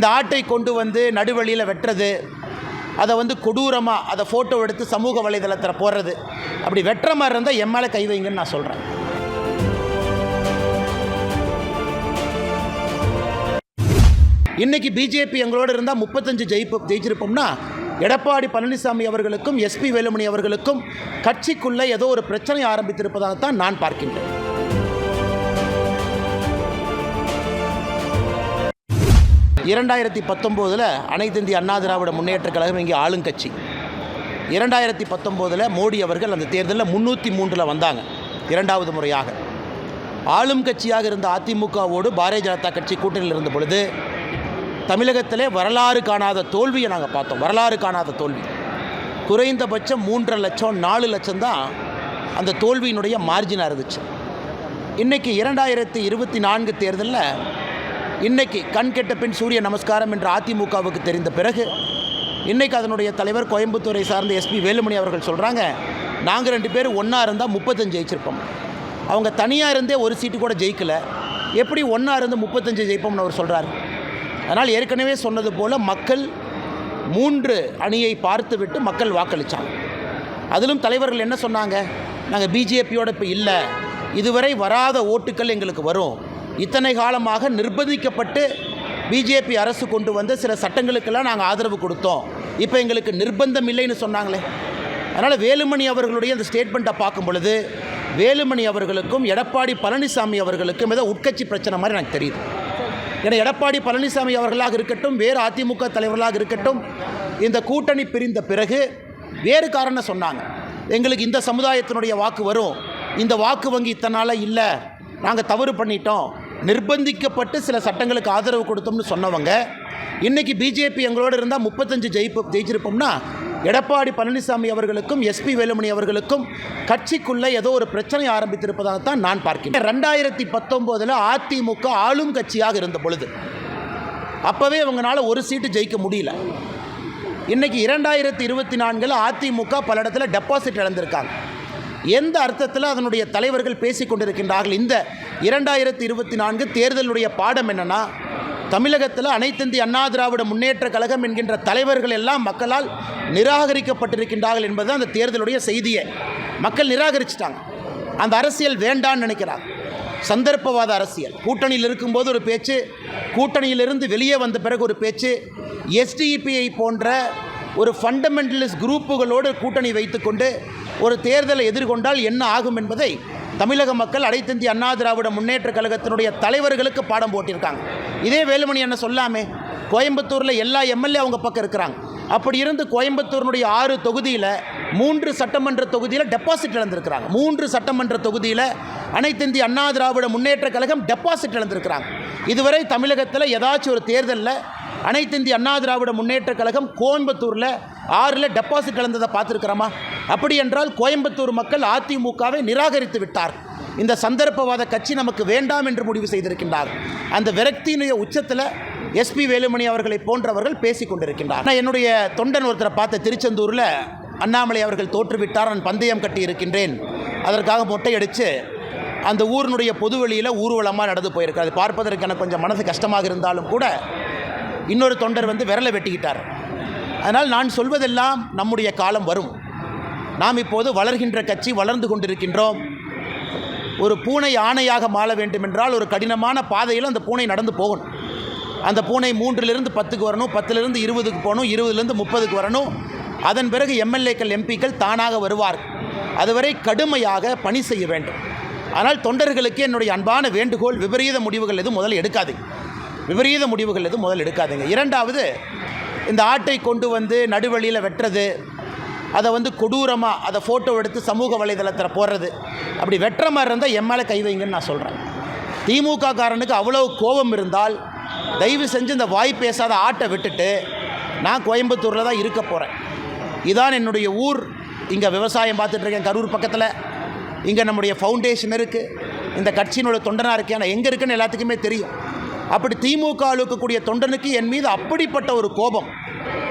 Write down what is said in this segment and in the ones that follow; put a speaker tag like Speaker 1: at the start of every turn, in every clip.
Speaker 1: இந்த ஆட்டை கொண்டு வந்து நடுவழியில் வெட்டுறது அதை வந்து கொடூரமாக அதை ஃபோட்டோ எடுத்து சமூக வலைதளத்தில் போடுறது. அப்படி வெட்டுற மாதிரி இருந்தால் என் மேலே கை வைங்கன்னு நான் சொல்கிறேன் இன்றைக்கி பிஜேபி எங்களோடு இருந்தால் முப்பத்தஞ்சு ஜெயிப்பு ஜெயிச்சிருப்போம்னா எடப்பாடி பழனிசாமி அவர்களுக்கும் எஸ்பி வேலுமணி அவர்களுக்கும் கட்சிக்குள்ளே ஏதோ ஒரு பிரச்சனை ஆரம்பித்திருப்பதாகத்தான் நான் பார்க்கின்றேன். இரண்டாயிரத்தி பத்தொம்போதில் அனைத்து இந்திய அண்ணா திராவிட முன்னேற்றக் கழகம் இங்கே ஆளுங்கட்சி இரண்டாயிரத்தி பத்தொம்போதில் மோடி அவர்கள் அந்த தேர்தலில் முந்நூற்றி மூன்றில் வந்தாங்க இரண்டாவது முறையாக. ஆளும் கட்சியாக இருந்த அதிமுகவோடு பாரதிய ஜனதா கட்சி கூட்டணியில் இருந்த பொழுது தமிழகத்திலே வரலாறு காணாத தோல்வியை நாங்கள் பார்த்தோம் வரலாறு காணாத தோல்வி. குறைந்தபட்சம் மூன்றரை லட்சம் நாலு லட்சம் தான் அந்த தோல்வியினுடைய மார்ஜினாக இருந்துச்சு. இன்றைக்கி இரண்டாயிரத்தி இருபத்தி நான்கு தேர்தலில் இன்னைக்கு கண் கெட்ட பின் சூரிய நமஸ்காரம் என்று அதிமுகவுக்கு தெரிந்த பிறகு இன்னைக்கு அதனுடைய தலைவர் கோயம்புத்தூரை சார்ந்த எஸ்பி வேலுமணி அவர்கள் சொல்கிறாங்க நாங்கள் ரெண்டு பேரும் ஒன்றா இருந்தால் முப்பத்தஞ்சு ஜெயிச்சிருப்போம். அவங்க தனியாக இருந்தே ஒரு சீட்டு கூட ஜெயிக்கல. எப்படி ஒன்றா இருந்து முப்பத்தஞ்சு ஜெயிப்போம்னு அவர் சொல்கிறார் அதனால் ஏற்கனவே சொன்னது போல் மக்கள் மூன்று அணியை பார்த்துவிட்டு மக்கள் வாக்களித்தாங்க அதிலும் தலைவர்கள் என்ன சொன்னாங்க? நாங்கள் பிஜேபியோட இப்போ இல்லை. இதுவரை வராத ஓட்டுக்கள் எங்களுக்கு வரும். இத்தனை காலமாக நிர்பந்திக்கப்பட்டு பிஜேபி அரசு கொண்டு வந்த சில சட்டங்களுக்கெல்லாம் நாங்கள் ஆதரவு கொடுத்தோம். இப்போ எங்களுக்கு நிர்பந்தம் இல்லைன்னு சொன்னாங்களே. அதனால் வேலுமணி அவர்களுடைய அந்த ஸ்டேட்மெண்ட்டை பார்க்கும் பொழுது வேலுமணி அவர்களுக்கும் எடப்பாடி பழனிசாமி அவர்களுக்கும் ஏதோ உட்கட்சி பிரச்சனை மாதிரி எனக்கு தெரியுது. ஏன்னா எடப்பாடி பழனிசாமி அவர்களாக இருக்கட்டும் வேறு அதிமுக தலைவர்களாக இருக்கட்டும் இந்த கூட்டணி பிரிந்த பிறகு வேறு காரணம் சொன்னாங்க. எங்களுக்கு இந்த சமுதாயத்தினுடைய வாக்கு வரும். இந்த வாக்கு வங்கி இத்தனால இல்லை. நாங்கள் தவறு பண்ணிட்டோம். நிர்பந்திக்கப்பட்டு சில சட்டங்களுக்கு ஆதரவு கொடுத்தோம்னு சொன்னவங்க இன்றைக்கி பிஜேபி எங்களோடு இருந்தால் முப்பத்தஞ்சு ஜெயிப்பு ஜெயிச்சிருப்போம்னா எடப்பாடி பழனிசாமி அவர்களுக்கும் எஸ்பி வேலுமணி அவர்களுக்கும் கட்சிக்குள்ளே ஏதோ ஒரு பிரச்சனை ஆரம்பித்திருப்பதாகத்தான் நான் பார்க்கிறேன் ரெண்டாயிரத்தி பத்தொம்போதில் அதிமுக ஆளும் கட்சியாக இருந்த பொழுது அப்போவே அவங்களால ஒரு சீட்டு ஜெயிக்க முடியல. இன்றைக்கி இரண்டாயிரத்தி இருபத்தி நான்கில் அதிமுக பல இடத்துல டெபாசிட் இழந்திருக்காங்க. எந்த அர்த்தத்தில் அதனுடைய தலைவர்கள் பேசிக்கொண்டிருக்கின்றார்கள்? இந்த இரண்டாயிரத்தி இருபத்தி நான்கு தேர்தலுடைய பாடம் என்னென்னா தமிழகத்தில் அனைத்திந்திய அண்ணா திராவிட முன்னேற்ற கழகம் என்கின்ற தலைவர்கள் எல்லாம் மக்களால் நிராகரிக்கப்பட்டிருக்கின்றார்கள் என்பது அந்த தேர்தலுடைய செய்தியை. மக்கள் நிராகரிச்சிட்டாங்க. அந்த அரசியல் வேண்டான்னு நினைக்கிறாங்க. சந்தர்ப்பவாத அரசியல். கூட்டணியில் இருக்கும்போது ஒரு பேச்சு கூட்டணியிலிருந்து வெளியே வந்த பிறகு ஒரு பேச்சு எஸ்டிஇபிஐ போன்ற ஒரு ஃபண்டமெண்டலிஸ்ட் குரூப்புகளோடு கூட்டணி வைத்துக்கொண்டு ஒரு தேர்தலை எதிர்கொண்டால் என்ன ஆகும் என்பதை தமிழக மக்கள் அனைத்திந்திய அண்ணா திராவிட முன்னேற்ற கழகத்தினுடைய தலைவர்களுக்கு பாடம் போட்டிருக்காங்க. இதே வேலுமணி என்ன சொல்லாமே கோயம்புத்தூரில் எல்லா எம்எல்ஏ அவங்க பக்கம் இருக்கிறாங்க. அப்படி இருந்து கோயம்புத்தூரினுடைய ஆறு தொகுதியில் மூன்று சட்டமன்ற தொகுதியில் டெபாசிட் இழந்திருக்கிறாங்க. மூன்று சட்டமன்ற தொகுதியில் அனைத்திந்திய அண்ணா திராவிட முன்னேற்ற கழகம் டெபாசிட் இழந்திருக்கிறாங்க. இதுவரை தமிழகத்தில் ஏதாச்சும் ஒரு தேர்தலில் அனைத்திந்திய அண்ணா திராவிட முன்னேற்ற கழகம் கோயம்புத்தூரில் ஆறில் டெபாசிட் இழந்ததை பார்த்துருக்குறோமா? அப்படி என்றால் கோயம்புத்தூர் மக்கள் அதிமுகவை நிராகரித்து விட்டார். இந்த சந்தர்ப்பவாத கட்சி நமக்கு வேண்டாம் என்று முடிவு செய்திருக்கின்றார். அந்த விரக்தியினுடைய உச்சத்தில் எஸ்பி வேலுமணி அவர்களை போன்றவர்கள் பேசிக் கொண்டிருக்கின்றார். நான் என்னுடைய தொண்டன் ஒருத்தரை பார்த்த திருச்செந்தூரில் அண்ணாமலை அவர்கள் தோற்றுவிட்டார் நான் பந்தயம் கட்டி இருக்கின்றேன். அதற்காக மொட்டையடித்து அந்த ஊரினுடைய பொதுவெளியில் ஊர்வலமாக நடந்து போயிருக்கு அது பார்ப்பதற்கு எனக்கு கொஞ்சம் மனது கஷ்டமாக இருந்தாலும் கூட இன்னொரு தொண்டர் வந்து விரலை வெட்டிக்கிட்டார். அதனால் நான் சொல்வதெல்லாம் நம்முடைய காலம் வரும். நாம் இப்போது வளர்கின்ற கட்சி வளர்ந்து கொண்டிருக்கின்றோம். ஒரு பூனை ஆணையாக மாற வேண்டுமென்றால் ஒரு கடினமான பாதையில் அந்த பூனை நடந்து போகணும். அந்த பூனை மூன்றிலிருந்து பத்துக்கு வரணும் பத்திலிருந்து இருபதுக்கு போகணும் இருபதுலேருந்து முப்பதுக்கு வரணும். அதன் பிறகு எம்எல்ஏக்கள் எம்பிக்கள் தானாக வருவார் அதுவரை கடுமையாக பணி செய்ய வேண்டும். ஆனால் தொண்டர்களுக்கு என்னுடைய அன்பான வேண்டுகோள் விபரீத முடிவுகள் எதுவும் முதல் எடுக்காதீங்க. விபரீத முடிவுகள் எதுவும் முதல் எடுக்காதீங்க. இரண்டாவது இந்த ஆட்டை கொண்டு வந்து நடுவழியில் வெட்டுறது அதை வந்து கொடூரமாக அதை ஃபோட்டோ எடுத்து சமூக வலைதளத்தில் போடுறது. அப்படி வெட்டுற மாதிரி இருந்தால் என் மேலே கை வைங்கன்னு நான் சொல்கிறேன் திமுக காரனுக்கு அவ்வளோ கோபம் இருந்தால் தயவு செஞ்சு இந்த வாய் பேசாத ஆட்டை விட்டுட்டு நான் கோயம்புத்தூரில் தான் இருக்க போகிறேன் இதான் என்னுடைய ஊர். இங்கே விவசாயம் பார்த்துட்ருக்கேன் கரூர் பக்கத்தில். இங்கே நம்முடைய ஃபவுண்டேஷன் இருக்குது இந்த கட்சியினோட தொண்டனாக இருக்கேன். எங்கே இருக்குன்னு எல்லாத்துக்குமே தெரியும். அப்படி திமுக அழுக்கக்கூடிய தொண்டனுக்கு என் மீது அப்படிப்பட்ட ஒரு கோபம்.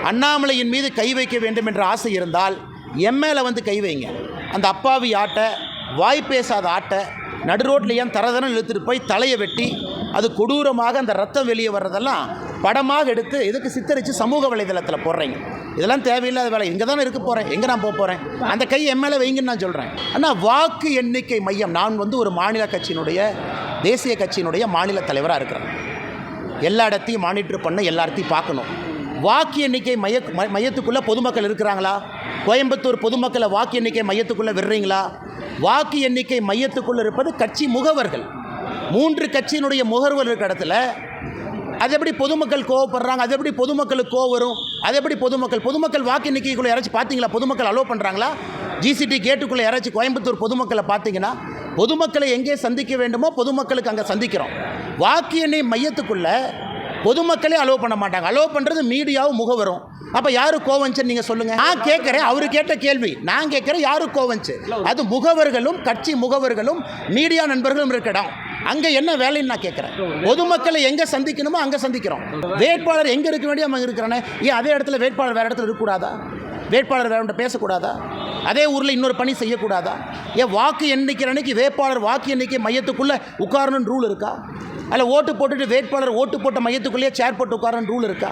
Speaker 1: அண்ணாமலையின் மீது கை வைக்க வேண்டும் என்ற ஆசை இருந்தால் எம்எல்ஏ மேலே வந்து கை வைங்க. அந்த அப்பாவி ஆட்டை வாய் பேசாத ஆட்டை நடு ரோட்டில் தரதனம் இழுத்துட்டு போய் தலையை வெட்டி அது கொடூரமாக அந்த ரத்தம் வெளியே வர்றதெல்லாம் படமாக எடுத்து இதுக்கு சித்தரித்து சமூக வலைதளத்தில் போடுறீங்க? இதெல்லாம் தேவையில்லாத வேலை. இங்கே தானே இருக்க போகிறேன் எங்கே நான் போக போகிறேன் அந்த கை என் மேலே வைங்கன்னு நான் சொல்கிறேன் ஆனால் வாக்கு எண்ணிக்கை மையம். நான் வந்து ஒரு மாநில கட்சியினுடைய தேசிய கட்சியினுடைய மாநில தலைவராக இருக்கிறேன். எல்லா இடத்தையும் மானிட்டர் பண்ண எல்லாத்தையும் பார்க்கணும். வாக்கு எண்ணிக்கை மைய மையத்துக்குள்ளே பொதுமக்கள் இருக்கிறாங்களா? கோயம்புத்தூர் பொதுமக்களை வாக்கு எண்ணிக்கை மையத்துக்குள்ளே விடுறீங்களா? வாக்கு எண்ணிக்கை மையத்துக்குள்ளே இருப்பது கட்சி முகவர்கள். மூன்று கட்சியினுடைய முகவர்கள் இருக்கிற இடத்துல அது எப்படி பொதுமக்கள் கோவப்படுறாங்க? அது எப்படி பொதுமக்களுக்கு கோவம் வரும்? அது எப்படி பொதுமக்கள் பொதுமக்கள் வாக்கு எண்ணிக்கைக்குள்ளே யாராச்சும் பார்த்தீங்களா பொதுமக்கள் அலோவ் பண்ணுறாங்களா ஜிசிடி கேட்டுக்குள்ளே யாராச்சும் கோயம்புத்தூர் பொதுமக்களை பார்த்தீங்கன்னா பொதுமக்களை எங்கே சந்திக்க வேண்டுமோ பொதுமக்களுக்கு அங்கே சந்திக்கிறோம். வாக்கு எண்ணை மையத்துக்குள்ளே பொதுமக்களே அலோவ் பண்ண மாட்டாங்க. அலோவ் பண்ணுறது மீடியாவும் முகவரும் அப்போ யாரு கோவஞ்சன் நீங்கள் சொல்லுங்கள் நான் கேட்குறேன் அவர் கேட்ட கேள்வி. நான் கேட்குறேன் யாரு கோவஞ்சு அது முகவர்களும் கட்சி முகவர்களும் மீடியா நண்பர்களும் இருக்க இடம். அங்கே என்ன வேலைன்னு நான் கேட்குறேன். பொதுமக்களை எங்கே சந்திக்கணுமோ அங்கே சந்திக்கிறோம். வேட்பாளர் எங்கே இருக்க வேண்டிய அவங்க இருக்கிறானே? ஏன் அதே இடத்துல வேட்பாளர் வேறு இடத்துல இருக்கக்கூடாதா? வேட்பாளர் வேற பேசக்கூடாதா? அதே ஊரில் இன்னொரு பணி செய்யக்கூடாதா? ஏன் வாக்கு எண்ணிக்கிற அன்னைக்கு வேட்பாளர் வாக்கு எண்ணிக்கை மையத்துக்குள்ளே உட்காரணும்னு ரூல் இருக்கா? அதில் ஓட்டு போட்டுட்டு வேட்பாளர் ஓட்டு போட்ட மையத்துக்குள்ளேயே சேர் போட்டு உட்காரணும் ரூல் இருக்கா?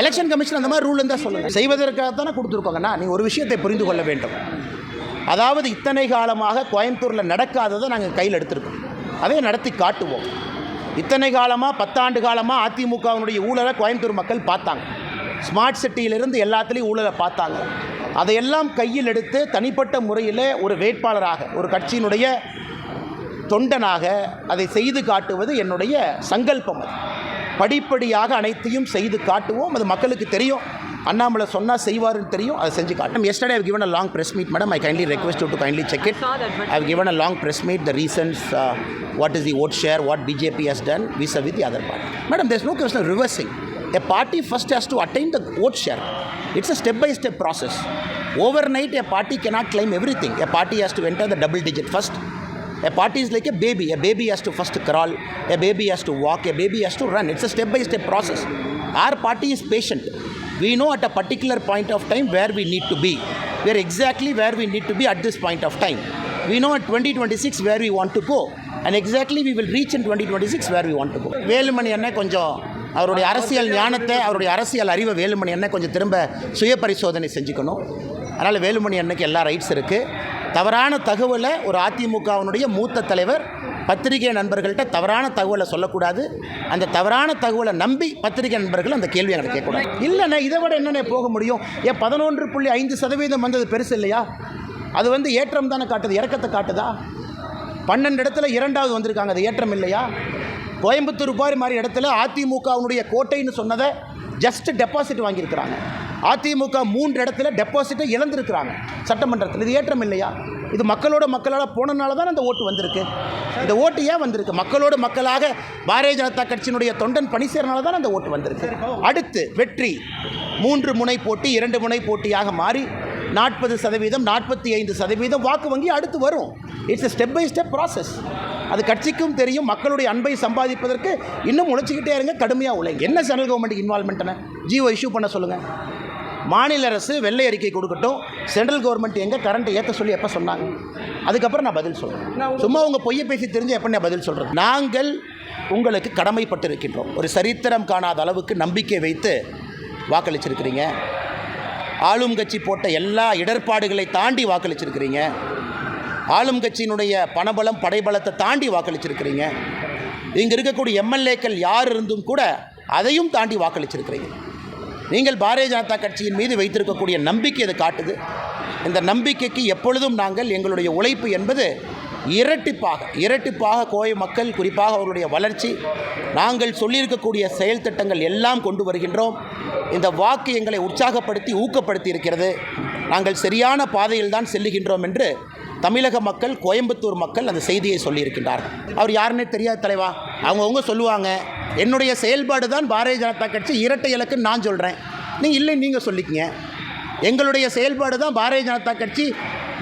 Speaker 1: எலெக்ஷன் கமிஷன் அந்த மாதிரி ரூல் இருந்தால் சொல்லுங்கள் செய்வதற்காக தானே கொடுத்துருக்கோங்கண்ணா நீ ஒரு விஷயத்தை புரிந்து கொள்ள வேண்டும். அதாவது இத்தனை காலமாக கோயம்புத்தூரில் நடக்காததை நாங்கள் கையில் எடுத்திருக்கோம். அதை நடத்தி காட்டுவோம். இத்தனை காலமாக பத்தாண்டு காலமாக அதிமுகவினுடைய ஊழலை கோயம்புத்தூர் மக்கள் பார்த்தாங்க. ஸ்மார்ட் சிட்டியிலிருந்து எல்லாத்துலேயும் ஊழலை பார்த்தாங்க. அதையெல்லாம் கையில் எடுத்து தனிப்பட்ட முறையில் ஒரு வேட்பாளராக ஒரு கட்சியினுடைய தொண்டனாக அதை செய்து காட்டுவது என்னுடைய சங்கல்பம் அது படிப்படியாக அனைத்தையும் செய்து காட்டுவோம் அது மக்களுக்கு தெரியும் அண்ணாமலை சொன்னால் செய்வாருன்னு தெரியும் அதை செஞ்சு காட்டும் a long press meet madam I kindly request you to kindly check it
Speaker 2: saw that, but-
Speaker 1: I've given a long press meet the reasons uh, what is the vote share what BJP has done vis-a-vis the other party madam there's no question of reversing a party first has to attain the vote share it's a step by step process overnight a party cannot claim everything a party has to enter the double digit first a party is like a baby. A baby has to first crawl, a baby has to walk, a baby has to run. It's a step by step process. Our party is patient. We know at a particular point of time where we need to be. We are exactly where we need to be at this point of time. We know at 2026 where we want to go. And exactly we will reach in 2026 where we want to go. Velumani அண்ணன் கொஞ்சம் அவருடைய அரசியல் ஞானத்தை அவருடைய அரசியல் அறிவை வேலுமணி அண்ணன் கொஞ்சம் திரும்ப சுய பரிசோதனை செஞ்சுக்கணும் அதனால் வேலுமணி அண்ணனுக்கு எல்லா ரைட்ஸ் இருக்குது தவறான தகவலை ஒரு அதிமுகவினுடைய மூத்த தலைவர் பத்திரிகை நண்பர்கள்ட்ட தவறான தகவலை சொல்லக்கூடாது. அந்த தவறான தகவலை நம்பி பத்திரிகை நண்பர்கள் அந்த கேள்வி எங்களை கேட்கக்கூடாது. இல்லைண்ணே இதை விட என்னண்ணே போக முடியும்? ஏன் பதினொன்று புள்ளி ஐந்து சதவீதம் வந்தது பெருசு இல்லையா? அது வந்து ஏற்றம் தானே காட்டுது இறக்கத்தை காட்டுதா? பன்னெண்டு இடத்துல இரண்டாவது வந்திருக்காங்க அது ஏற்றம் இல்லையா? கோயம்புத்தூர் பாரி மாதிரி இடத்துல அதிமுகவினுடைய கோட்டைன்னு சொன்னதை ஜஸ்ட் டெபாசிட் வாங்கியிருக்கிறாங்க. அதிமுக மூன்று இடத்துல டெபாசிட்டை இழந்திருக்கிறாங்க. சட்டமன்றத்தில் இது ஏற்றம் இல்லையா? இது மக்களோட மக்களால் போனனால தான் அந்த ஓட்டு வந்திருக்கு. இந்த ஓட்டு ஏன் வந்திருக்கு? மக்களோட மக்களாக பாரதிய ஜனதா கட்சியினுடைய தொண்டன் பணி செய்கிறனால தான் அந்த ஓட்டு வந்திருக்கு. அடுத்து வெற்றி. மூன்று முனை போட்டி இரண்டு முனை போட்டியாக மாறி நாற்பது சதவீதம் நாற்பத்தி ஐந்து சதவீதம் வாக்கு வங்கி அடுத்து வரும். It's a step by step process அது கட்சிக்கும் தெரியும் மக்களுடைய அன்பை சம்பாதிப்பதற்கு இன்னும் உழைச்சிக்கிட்டே இருங்க கடுமையாக உழைங்க. என்ன சென்ட்ரல் கவர்மெண்ட் இன்வால்மெண்ட்னு ஜியோ இஷ்யூ பண்ண சொல்லுங்கள் மாநில அரசு வெள்ளை அறிக்கை கொடுக்கட்டும். சென்ட்ரல் கவர்மெண்ட் எங்கே கரண்ட் ஏற்ற சொல்லி எப்போ சொன்னாங்க? அதுக்கப்புறம் நான் பதில் சொல்கிறேன் சும்மா உங்கள் பொய்யை பேசி தெரிஞ்சு எப்போ நான் பதில் சொல்கிறேன் நாங்கள் உங்களுக்கு கடமைப்பட்டிருக்கின்றோம். ஒரு சரித்திரம் காணாத அளவுக்கு நம்பிக்கை வைத்து வாக்களிச்சிருக்கிறீங்க. ஆளும் கட்சி போட்ட எல்லா இடர்பாடுகளை தாண்டி வாக்களிச்சிருக்கிறீங்க. ஆளும் கட்சியினுடைய பணபலம் படைபலத்தை தாண்டி வாக்களிச்சிருக்கிறீங்க. இங்கே இருக்கக்கூடிய எம்எல்ஏக்கள் யார் இருந்தும் கூட அதையும் தாண்டி வாக்களிச்சிருக்கிறீங்க. நீங்கள் பாரதிய ஜனதா கட்சியின் மீது வைத்திருக்கக்கூடிய நம்பிக்கை இது காட்டுது? இந்த நம்பிக்கைக்கு எப்பொழுதும் நாங்கள் எங்களுடைய உழைப்பு என்பது இரட்டிப்பாக இரட்டிப்பாக கோவை மக்கள் குறிப்பாக அவர்களுடைய வளர்ச்சி நாங்கள் சொல்லியிருக்கக்கூடிய செயல் திட்டங்கள் எல்லாம் கொண்டு வருகின்றோம். இந்த வாக்கு எங்களை உற்சாகப்படுத்தி ஊக்கப்படுத்தி இருக்கிறது. நாங்கள் சரியான பாதையில் தான் செல்லுகின்றோம் என்று தமிழக மக்கள் கோயம்புத்தூர் மக்கள் அந்த செய்தியை சொல்லியிருக்கின்றார்கள். அவர் யாருன்னே தெரியாத தலைவா? அவங்கவுங்க சொல்லுவாங்க என்னுடைய செயல்பாடு தான் பாரதிய ஜனதா கட்சி இரட்டை இலக்குன்னு நான் சொல்கிறேன் நீங்கள் இல்லை நீங்கள் சொல்லிக்கங்க. எங்களுடைய செயல்பாடு தான் பாரதிய ஜனதா கட்சி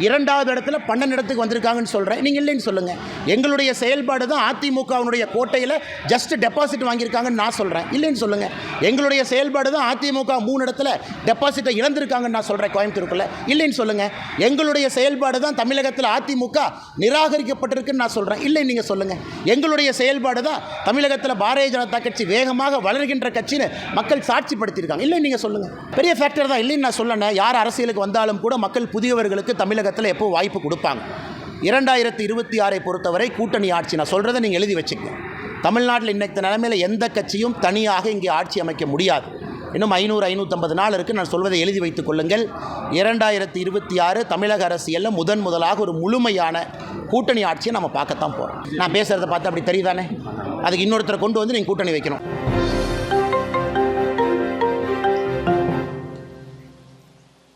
Speaker 1: இரண்டாவது இடத்துல பன்னெண்டு இடத்துக்கு வந்திருக்காங்கன்னு சொல்கிறேன் நீங்கள் இல்லைன்னு சொல்லுங்கள் எங்களுடைய செயல்பாடு தான் அதிமுகவினுடைய கோட்டையில் ஜஸ்ட் டெபாசிட் வாங்கியிருக்காங்கன்னு நான் சொல்கிறேன் இல்லைன்னு சொல்லுங்கள் எங்களுடைய செயல்பாடு தான் அதிமுக மூணு இடத்துல டெபாசிட்டை இழந்திருக்காங்கன்னு நான் சொல்கிறேன் கோயம்புத்தூருக்குள்ள. இல்லைன்னு சொல்லுங்கள் எங்களுடைய செயல்பாடு தான் தமிழகத்தில் அதிமுக நிராகரிக்கப்பட்டிருக்குன்னு நான் சொல்கிறேன் இல்லைன்னு நீங்கள் சொல்லுங்கள் எங்களுடைய செயல்பாடு தான் தமிழகத்தில் பாரதிய ஜனதா கட்சி வேகமாக வளர்கின்ற கட்சின்னு மக்கள் சாட்சிப்படுத்தியிருக்காங்க. இல்லை நீங்கள் சொல்லுங்கள் பெரிய ஃபேக்டர் தான். இல்லைன்னு நான் சொல்லணேன் யார் அரசியலுக்கு வந்தாலும் கூட மக்கள் புதியவர்களுக்கு தமிழகத்தில் எப்போ வாய்ப்பு கொடுப்பாங்க. இரண்டாயிரத்தி இருபத்தி ஆறை பொறுத்தவரை கூட்டணி ஆட்சி நான் சொல்கிறத நீங்கள் எழுதி வச்சுக்கங்க. தமிழ்நாட்டில் இன்றைக்கு நிலைமையில் எந்த கட்சியும் தனியாக இங்கே ஆட்சி அமைக்க முடியாது. இன்னும் ஐநூறு ஐநூற்றம்பது நாள் இருக்குது நான் சொல்வதை எழுதி வைத்துக் கொள்ளுங்கள். இரண்டாயிரத்தி இருபத்தி ஆறு தமிழக அரசியலில் முதன் முதலாக ஒரு முழுமையான கூட்டணி ஆட்சியை நம்ம பார்க்கத்தான் போகிறோம் நான் பேசுகிறத பார்த்து அப்படி தெரியுதானே? அதுக்கு இன்னொருத்தரை கொண்டு வந்து நீங்கள் கூட்டணி வைக்கணும்.